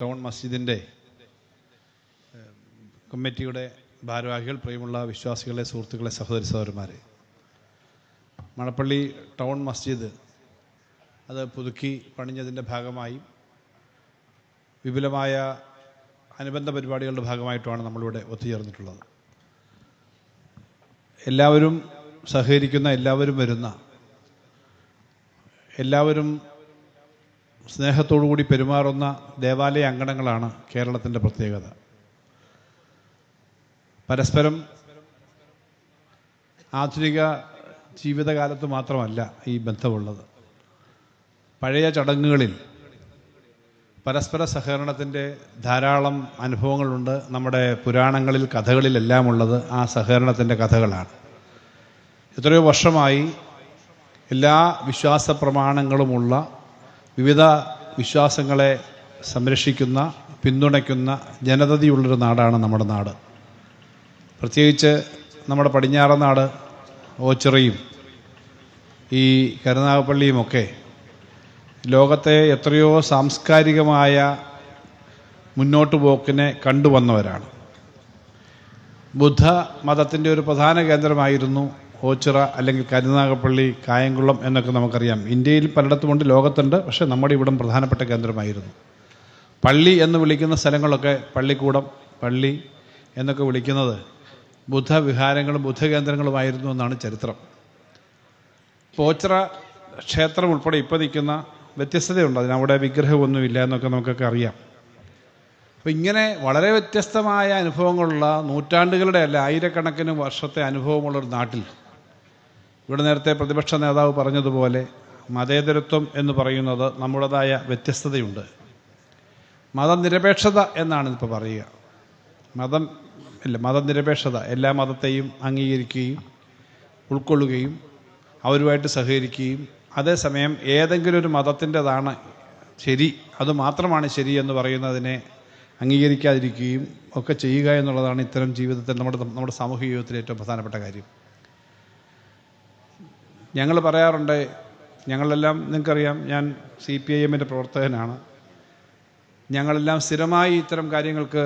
Town മസ്ജിദിന്റെ കമ്മിറ്റിയുടെ ഭാരവാഹികൾ പ്രിയമുള്ള വിശ്വാസികളെ സുഹൃത്തുക്കളെ സഹോദരി സഹോദരന്മാരെ മണപ്പള്ളി ടൗൺ മസ്ജിദ് അത് പുതുക്കി പണിഞ്ഞതിന്റെ ഭാഗമായി വിപുലമായ അനുബന്ധ പരിപാടികളുടെ ഭാഗമായിട്ടുമാണ് നമ്മളിവിടെ ഒത്തുചേർന്നിട്ടുള്ളത്. എല്ലാവരും സഹകരിക്കുന്ന എല്ലാവരും വരുന്ന എല്ലാവരും സ്നേഹത്തോടു കൂടി പെരുമാറുന്ന ദേവാലയ അങ്കണങ്ങളാണ് കേരളത്തിന്റെ പ്രത്യേകത. പരസ്പരം ആധുനിക ജീവിതകാലത്ത് മാത്രമല്ല ഈ ബന്ധമുള്ളത്. പഴയ ചടങ്ങുകളിൽ പരസ്പര സഹകരണത്തിന്റെ ധാരാളം അനുഭവങ്ങളുണ്ട്. നമ്മുടെ പുരാണങ്ങളിൽ കഥകളിലെല്ലാം ഉള്ളത് ആ സഹകരണത്തിന്റെ കഥകളാണ്. എത്രയോ വർഷമായി എല്ലാ വിശ്വാസ പ്രമാണങ്ങളുമുള്ള വിവിധ വിശ്വാസങ്ങളെ സംരക്ഷിക്കുന്ന പിന്തുണയ്ക്കുന്ന ജനതയുള്ളൊരു നാടാണ് നമ്മുടെ നാട്. പ്രത്യേകിച്ച് നമ്മുടെ പടിഞ്ഞാറൻ നാട് ഓച്ചിറയും ഈ കരുനാഗപ്പള്ളിയുമൊക്കെ ലോകത്തെ എത്രയോ സാംസ്കാരികമായ മുന്നോട്ട് പോക്കിനെ കണ്ടുവന്നവരാണ്. ബുദ്ധ മതത്തിന്റെ ഒരു പ്രധാന കേന്ദ്രമായിരുന്നു ഓച്ചിറ അല്ലെങ്കിൽ കരുനാഗപ്പള്ളി കായംകുളം എന്നൊക്കെ നമുക്കറിയാം. ഇന്ത്യയിൽ പലയിടത്തുമുണ്ട് ലോകത്തുണ്ട്. പക്ഷേ നമ്മുടെ ഇവിടം പ്രധാനപ്പെട്ട കേന്ദ്രമായിരുന്നു. പള്ളി എന്ന് വിളിക്കുന്ന സ്ഥലങ്ങളൊക്കെ പള്ളിക്കൂടം പള്ളി എന്നൊക്കെ വിളിക്കുന്നത് ബുദ്ധവിഹാരങ്ങളും ബുദ്ധകേന്ദ്രങ്ങളുമായിരുന്നു എന്നാണ് ചരിത്രം. ഇപ്പോൾ ഓച്ചിറ ക്ഷേത്രം ഉൾപ്പെടെ ഇപ്പോൾ നിൽക്കുന്ന വ്യത്യസ്തതയുണ്ട്. അതിനവിടെ വിഗ്രഹമൊന്നുമില്ല എന്നൊക്കെ നമുക്കൊക്കെ അറിയാം. അപ്പോൾ ഇങ്ങനെ വളരെ വ്യത്യസ്തമായ അനുഭവങ്ങളുള്ള നൂറ്റാണ്ടുകളുടെ അല്ല ആയിരക്കണക്കിന് വർഷത്തെ അനുഭവമുള്ള ഒരു നാട്ടിൽ ഇവിടെ നേരത്തെ പ്രതിപക്ഷ നേതാവ് പറഞ്ഞതുപോലെ മതേതരത്വം എന്ന് പറയുന്നത് നമ്മുടേതായ വ്യത്യസ്തതയുണ്ട്. മതനിരപേക്ഷത എന്നാണ് ഇപ്പോൾ പറയുക. മതം ഇല്ല മതനിരപേക്ഷത എല്ലാ മതത്തെയും അംഗീകരിക്കുകയും ഉൾക്കൊള്ളുകയും അവരുമായിട്ട് സഹകരിക്കുകയും അതേസമയം ഏതെങ്കിലും ഒരു മതത്തിന്റെതാണ് ശരി അത് മാത്രമാണ് ശരി എന്ന് പറയുന്നതിനെ അംഗീകരിക്കാതിരിക്കുകയും ഒക്കെ ചെയ്യുക എന്നുള്ളതാണ് ഇത്തരം ജീവിതത്തിൽ നമ്മുടെ നമ്മുടെ സാമൂഹിക ജീവിതത്തിലെ ഏറ്റവും പ്രധാനപ്പെട്ട കാര്യം. ഞങ്ങൾ പറയാറുണ്ട് ഞങ്ങളെല്ലാം നിങ്ങൾക്കറിയാം ഞാൻ സി പി ഐ എമ്മിന്റെ പ്രവർത്തകനാണ്. ഞങ്ങളെല്ലാം സ്ഥിരമായി ഇത്തരം കാര്യങ്ങൾക്ക്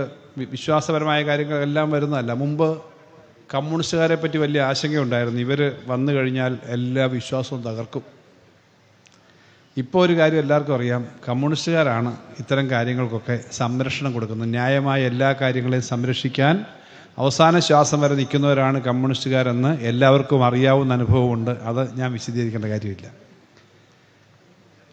വിശ്വാസപരമായ കാര്യങ്ങളെല്ലാം വരുന്നതല്ല. മുമ്പ് കമ്മ്യൂണിസ്റ്റുകാരെ പറ്റി വലിയ ആശങ്കയുണ്ടായിരുന്നു. ഇവർ വന്നു കഴിഞ്ഞാൽ എല്ലാ വിശ്വാസവും തകർക്കും. ഇപ്പോൾ ഒരു കാര്യം എല്ലാവർക്കും അറിയാം. കമ്മ്യൂണിസ്റ്റുകാരാണ് ഇത്തരം കാര്യങ്ങൾക്കൊക്കെ സംരക്ഷണം കൊടുക്കുന്നത്. ന്യായമായ എല്ലാ കാര്യങ്ങളെയും സംരക്ഷിക്കാൻ അവസാന ശ്വാസം വരെ നിൽക്കുന്നവരാണ് കമ്മ്യൂണിസ്റ്റുകാരെന്ന് എല്ലാവർക്കും അറിയാവുന്ന അനുഭവമുണ്ട്. അത് ഞാൻ വിശദീകരിക്കേണ്ട കാര്യമില്ല.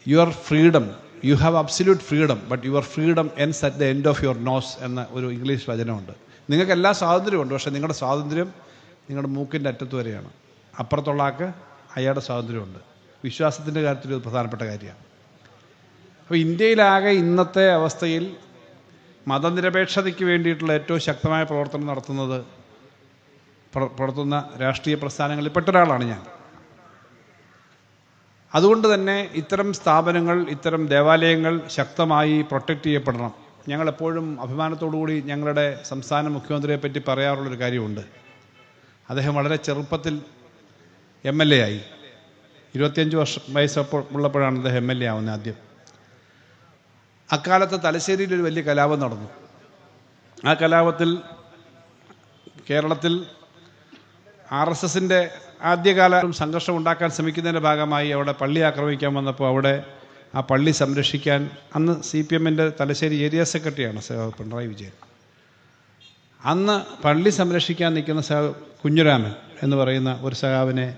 Your freedom you have absolute freedom but your freedom ends at the end of your nose എന്ന ഒരു ഇംഗ്ലീഷ് വചനമുണ്ട്. നിങ്ങൾക്ക് എല്ലാ സ്വാതന്ത്ര്യമുണ്ട് പക്ഷേ നിങ്ങളുടെ സ്വാതന്ത്ര്യം നിങ്ങളുടെ മൂക്കിന്റെ അറ്റത്ത് വരെയാണ്. അപ്പുറത്തുള്ള ആൾക്ക് അയാളുടെ സ്വാതന്ത്ര്യമുണ്ട്. വിശ്വാസത്തിന്റെ കാര്യത്തിൽ ഒരു പ്രധാനപ്പെട്ട കാര്യമാണ്. അപ്പോൾ ഇന്ത്യയിലാകെ ഇന്നത്തെ അവസ്ഥയിൽ മതനിരപേക്ഷതയ്ക്ക് വേണ്ടിയിട്ടുള്ള ഏറ്റവും ശക്തമായ പ്രവർത്തനം നടത്തുന്നത് പുറത്തുന്ന രാഷ്ട്രീയ പ്രസ്ഥാനങ്ങളിൽ പെട്ട ഒരാളാണ് ഞാൻ. അതുകൊണ്ട് തന്നെ ഇത്തരം സ്ഥാപനങ്ങൾ ഇത്തരം ദേവാലയങ്ങൾ ശക്തമായി പ്രൊട്ടക്റ്റ് ചെയ്യപ്പെടണം. ഞങ്ങളെപ്പോഴും അഭിമാനത്തോടുകൂടി ഞങ്ങളുടെ സംസ്ഥാന മുഖ്യമന്ത്രിയെ പറ്റി പറയാറുള്ളൊരു കാര്യമുണ്ട്. അദ്ദേഹം വളരെ ചെറുപ്പത്തിൽ എം എൽ എ ആയി. ഇരുപത്തിയഞ്ച് വർഷം വയസ്സപ്പോൾ ഉള്ളപ്പോഴാണ് അദ്ദേഹം എം എൽ എ ആവുന്നത് ആദ്യം. അക്കാലത്ത് തലശ്ശേരിയിൽ ഒരു വലിയ കലാപം നടന്നു. ആ കലാപത്തിൽ കേരളത്തിൽ ആർ എസ് എസിന്റെ ആദ്യകാല സംഘർഷം ഉണ്ടാക്കാൻ ശ്രമിക്കുന്നതിന്റെ ഭാഗമായി അവിടെ പള്ളി ആക്രമിക്കാൻ വന്നപ്പോൾ അവിടെ ആ പള്ളി സംരക്ഷിക്കാൻ അന്ന് സി പി എമ്മിന്റെ തലശ്ശേരി ഏരിയ സെക്രട്ടറിയാണ് പിണറായി വിജയൻ. അന്ന് പള്ളി സംരക്ഷിക്കാൻ നിൽക്കുന്ന സഹ കുഞ്ഞുരാമൻ എന്ന് പറയുന്ന ഒരു സഹാവിനെ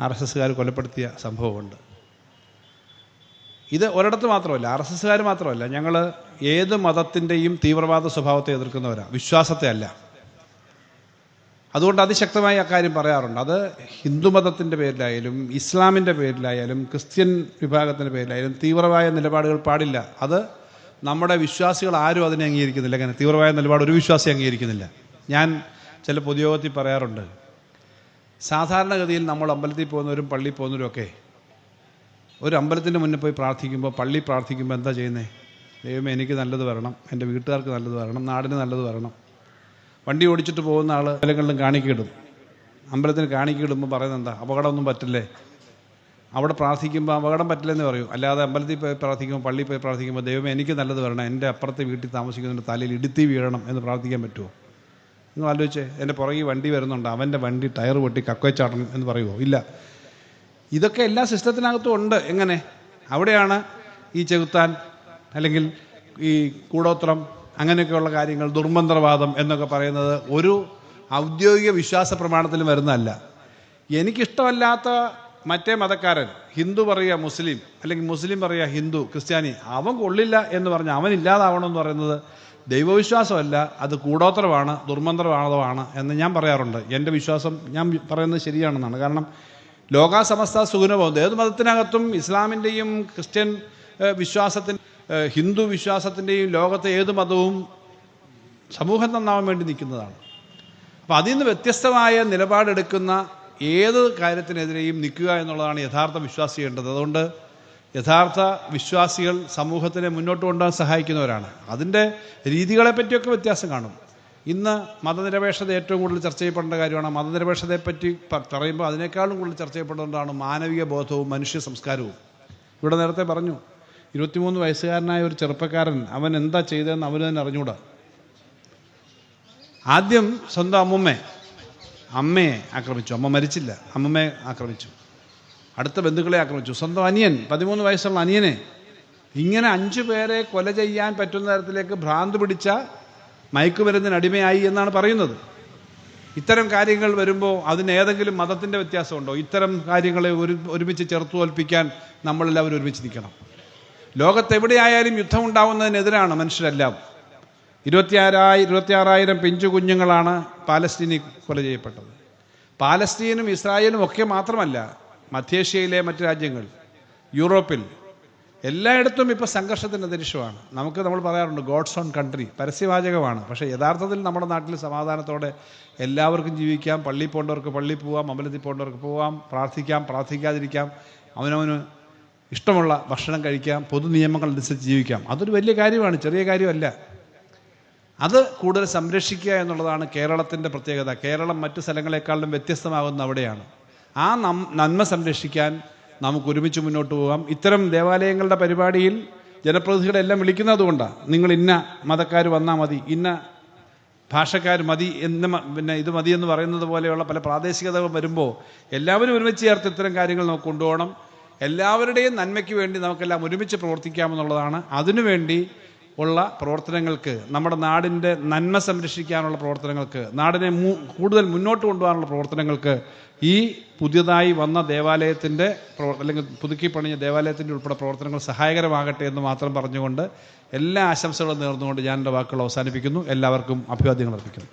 ആർ എസ് എസ്സുകാർ കൊലപ്പെടുത്തിയ സംഭവമുണ്ട്. ഇത് ഒരിടത്ത് മാത്രമല്ല ആർ എസ് എസ്സുകാർ മാത്രമല്ല ഞങ്ങൾ ഏത് മതത്തിന്റെയും തീവ്രവാദ സ്വഭാവത്തെ എതിർക്കുന്നവരാണ് വിശ്വാസത്തെ അല്ല. അതുകൊണ്ട് അതിശക്തമായി അക്കാര്യം പറയാറുണ്ട്. അത് ഹിന്ദുമതത്തിന്റെ പേരിലായാലും ഇസ്ലാമിന്റെ പേരിലായാലും ക്രിസ്ത്യൻ വിഭാഗത്തിന്റെ പേരിലായാലും തീവ്രമായ നിലപാടുകൾ പാടില്ല. അത് നമ്മുടെ വിശ്വാസികൾ ആരും അതിനെ അംഗീകരിക്കുന്നില്ല. അങ്ങനെ തീവ്രമായ നിലപാട് ഒരു വിശ്വാസി അംഗീകരിക്കുന്നില്ല. ഞാൻ ചില പൊതുയോഗത്തിൽ പറയാറുണ്ട്. സാധാരണഗതിയിൽ നമ്മൾ അമ്പലത്തിൽ പോകുന്നവരും പള്ളിയിൽ പോകുന്നവരും ഒക്കെ ഒരു അമ്പലത്തിന്റെ മുന്നിൽ പോയി പ്രാർത്ഥിക്കുമ്പോൾ പള്ളി പ്രാർത്ഥിക്കുമ്പോൾ എന്താ ചെയ്യുന്നത് ദൈവമേ എനിക്ക് നല്ലത് വരണം. എന്റെ വീട്ടുകാർക്ക് നല്ലത് വരണം. നാടിന് നല്ലത് വരണം. വണ്ടി ഓടിച്ചിട്ട് പോകുന്ന ആൾ അമ്പലങ്ങളിലും കാണിക്കിടും അമ്പലത്തിന് കാണിക്കിടുമ്പോൾ പറയുന്നത് എന്താ? അപകടമൊന്നും പറ്റില്ലേ? അവിടെ പ്രാർത്ഥിക്കുമ്പോൾ അപകടം പറ്റില്ലെന്ന് പറയൂ. അല്ലാതെ അമ്പലത്തിൽ പോയി പ്രാർത്ഥിക്കുമ്പോൾ പള്ളിയിൽ പോയി പ്രാർത്ഥിക്കുമ്പോൾ ദൈവമേ എനിക്ക് നല്ലത് വരണം. എന്റെ അപ്പുറത്തെ വീട്ടിൽ താമസിക്കുന്നതിന്റെ തലയിൽ ഇടുത്തി വീഴണം എന്ന് പ്രാർത്ഥിക്കാൻ പറ്റുമോ? നിങ്ങൾ ആലോചിച്ചേ എന്റെ പുറകെ വണ്ടി വരുന്നുണ്ട്. അവന്റെ വണ്ടി ടയർ പൊട്ടി കക്കോച്ചാടണം എന്ന് പറയുമോ? ഇല്ല. ഇതൊക്കെ എല്ലാ സിസ്റ്റത്തിനകത്തും ഉണ്ട്. എങ്ങനെ? അവിടെയാണ് ഈ ചെകുത്താൻ അല്ലെങ്കിൽ ഈ കൂടോത്രം അങ്ങനെയൊക്കെയുള്ള കാര്യങ്ങൾ ദുർമന്ത്രവാദം എന്നൊക്കെ പറയുന്നത് ഒരു ഔദ്യോഗിക വിശ്വാസ പ്രമാണത്തിലും വരുന്നതല്ല. എനിക്കിഷ്ടമല്ലാത്ത മറ്റേ മതക്കാരൻ ഹിന്ദു പറയുക മുസ്ലിം അല്ലെങ്കിൽ മുസ്ലിം പറയുക ഹിന്ദു ക്രിസ്ത്യാനി അവൻ കൊള്ളില്ല എന്ന് പറഞ്ഞ് അവൻ ഇല്ലാതാവണമെന്ന് പറയുന്നത് ദൈവവിശ്വാസമല്ല. അത് കൂടോത്രമാണ് ദുർമന്ത്രവാദമാണ് എന്ന് ഞാൻ പറയാറുണ്ട്. എന്റെ വിശ്വാസം ഞാൻ പറയുന്നത് ശരിയാണെന്നാണ്. കാരണം ലോകാസമസ്ത സുഗുണബോധം. ഏത് മതത്തിനകത്തും ഇസ്ലാമിന്റെയും ക്രിസ്ത്യൻ വിശ്വാസത്തിൻ ഹിന്ദു വിശ്വാസത്തിന്റെയും ലോകത്തെ ഏത് മതവും സമൂഹം നന്നാവാൻ വേണ്ടി നിൽക്കുന്നതാണ്. അപ്പോൾ അതിൽ നിന്ന് വ്യത്യസ്തമായ നിലപാടെടുക്കുന്ന ഏത് കാര്യത്തിനെതിരെയും നിൽക്കുക എന്നുള്ളതാണ് യഥാർത്ഥ വിശ്വാസി ചെയ്യേണ്ടത്. അതുകൊണ്ട് യഥാർത്ഥ വിശ്വാസികൾ സമൂഹത്തിനെ മുന്നോട്ട് കൊണ്ടുപോകാൻ സഹായിക്കുന്നവരാണ്. അതിന്റെ രീതികളെ പറ്റിയൊക്കെ വ്യത്യാസം കാണും. ഇന്ന് മതനിരപേക്ഷത ഏറ്റവും കൂടുതൽ ചർച്ച ചെയ്യപ്പെടേണ്ട കാര്യമാണ്. മതനിരപേക്ഷതയെ പറ്റി പ- പറയുമ്പോൾ അതിനേക്കാളും കൂടുതൽ ചർച്ച ചെയ്യപ്പെടേണ്ടതാണ് മാനവിക ബോധവും മനുഷ്യ സംസ്കാരവും. ഇവിടെ നേരത്തെ പറഞ്ഞു ഇരുപത്തിമൂന്ന് വയസ്സുകാരനായ ഒരു ചെറുപ്പക്കാരൻ അവൻ എന്താ ചെയ്തതെന്ന് അവന് തന്നെ അറിഞ്ഞൂടാ. ആദ്യം സ്വന്തം അമ്മുമ്മയെ അമ്മയെ ആക്രമിച്ചു. അമ്മ മരിച്ചില്ല. അമ്മമ്മയെ ആക്രമിച്ചു. അടുത്ത ബന്ധുക്കളെ ആക്രമിച്ചു. സ്വന്തം അനിയൻ പതിമൂന്ന് വയസ്സുള്ള അനിയനെ ഇങ്ങനെ അഞ്ചു പേരെ കൊല ചെയ്യാൻ പറ്റുന്ന തരത്തിലേക്ക് ഭ്രാന്ത് പിടിച്ച മയക്കുമരുന്നിന് അടിമയായി എന്നാണ് പറയുന്നത്. ഇത്തരം കാര്യങ്ങൾ വരുമ്പോൾ അതിന് ഏതെങ്കിലും മതത്തിന്റെ വ്യത്യാസമുണ്ടോ? ഇത്തരം കാര്യങ്ങളെ ഒരു ഒരുമിച്ച് ചേർത്ത് തോൽപ്പിക്കാൻ നമ്മളെല്ലാവരും ഒരുമിച്ച് നിൽക്കണം. ലോകത്തെവിടെയായാലും യുദ്ധം ഉണ്ടാവുന്നതിനെതിരാണ് മനുഷ്യരെല്ലാം. ഇരുപത്തിയാറായി ഇരുപത്തിയാറായിരം പിഞ്ചു കുഞ്ഞുങ്ങളാണ് പാലസ്തീനിൽ കൊല ചെയ്യപ്പെട്ടത്. പാലസ്തീനും ഇസ്രായേലും ഒക്കെ മാത്രമല്ല മധ്യേഷ്യയിലെ മറ്റ് രാജ്യങ്ങൾ യൂറോപ്പിൽ എല്ലായിടത്തും ഇപ്പോൾ സംഘർഷത്തിന്റെ അന്തരീക്ഷമാണ്. നമുക്ക് നമ്മൾ പറയാറുണ്ട് ഗോഡ്സ് ഓൺ കൺട്രി പരസ്യവാചകമാണ്. പക്ഷേ യഥാർത്ഥത്തിൽ നമ്മുടെ നാട്ടിൽ സമാധാനത്തോടെ എല്ലാവർക്കും ജീവിക്കാം. പള്ളി പോകേണ്ടവർക്ക് പള്ളി പോവാം. അമ്പലത്തിൽ പോകേണ്ടവർക്ക് പോവാം. പ്രാർത്ഥിക്കാം. പ്രാർത്ഥിക്കാതിരിക്കാം. അവനവന് ഇഷ്ടമുള്ള ഭക്ഷണം കഴിക്കാം. പൊതു നിയമങ്ങൾ അനുസരിച്ച് ജീവിക്കാം. അതൊരു വലിയ കാര്യമാണ്. ചെറിയ കാര്യമല്ല. അത് കൂടുതൽ സംരക്ഷിക്കുക എന്നുള്ളതാണ് കേരളത്തിന്റെ പ്രത്യേകത. കേരളം മറ്റു സ്ഥലങ്ങളെക്കാളും വ്യത്യസ്തമാകുന്ന അവിടെയാണ്. ആ നന്മ സംരക്ഷിക്കാൻ നമുക്ക് ഒരുമിച്ച് മുന്നോട്ട് പോകാം. ഇത്തരം ദേവാലയങ്ങളുടെ പരിപാടിയിൽ ജനപ്രതിനിധികളെല്ലാം വിളിക്കുന്നത് കൊണ്ടാണ് നിങ്ങൾ ഇന്ന മതക്കാർ വന്നാൽ മതി ഇന്ന ഭാഷക്കാർ മതി എന്ന് പിന്നെ ഇത് മതി എന്ന് പറയുന്നത് പോലെയുള്ള പല പ്രാദേശികതകൾ വരുമ്പോൾ എല്ലാവരും ഒരുമിച്ച് ചേർത്ത് ഇത്തരം കാര്യങ്ങൾ നമുക്ക് കൊണ്ടുപോകണം. എല്ലാവരുടെയും നന്മയ്ക്ക് വേണ്ടി നമുക്കെല്ലാം ഒരുമിച്ച് പ്രവർത്തിക്കാമെന്നുള്ളതാണ് അതിനുവേണ്ടി ഉള്ള പ്രവർത്തനങ്ങൾക്ക് നമ്മുടെ നാടിന്റെ നന്മ സംരക്ഷിക്കാനുള്ള പ്രവർത്തനങ്ങൾക്ക് നാടിനെ കൂടുതൽ മുന്നോട്ട് കൊണ്ടുപോകാനുള്ള പ്രവർത്തനങ്ങൾക്ക് ഈ പുതിയതായി വന്ന ദേവാലയത്തിന്റെ അല്ലെങ്കിൽ പുതുക്കി പണിഞ്ഞ ദേവാലയത്തിന്റെ ഉൾപ്പെടെ പ്രവർത്തനങ്ങൾ സഹായകരമാകട്ടെ എന്ന് മാത്രം പറഞ്ഞുകൊണ്ട് എല്ലാ ആശംസകളും നേർന്നുകൊണ്ട് ഞാൻ എന്റെ വാക്കുകൾ അവസാനിപ്പിക്കുന്നു. എല്ലാവർക്കും അഭിവാദ്യങ്ങൾ അർപ്പിക്കുന്നു.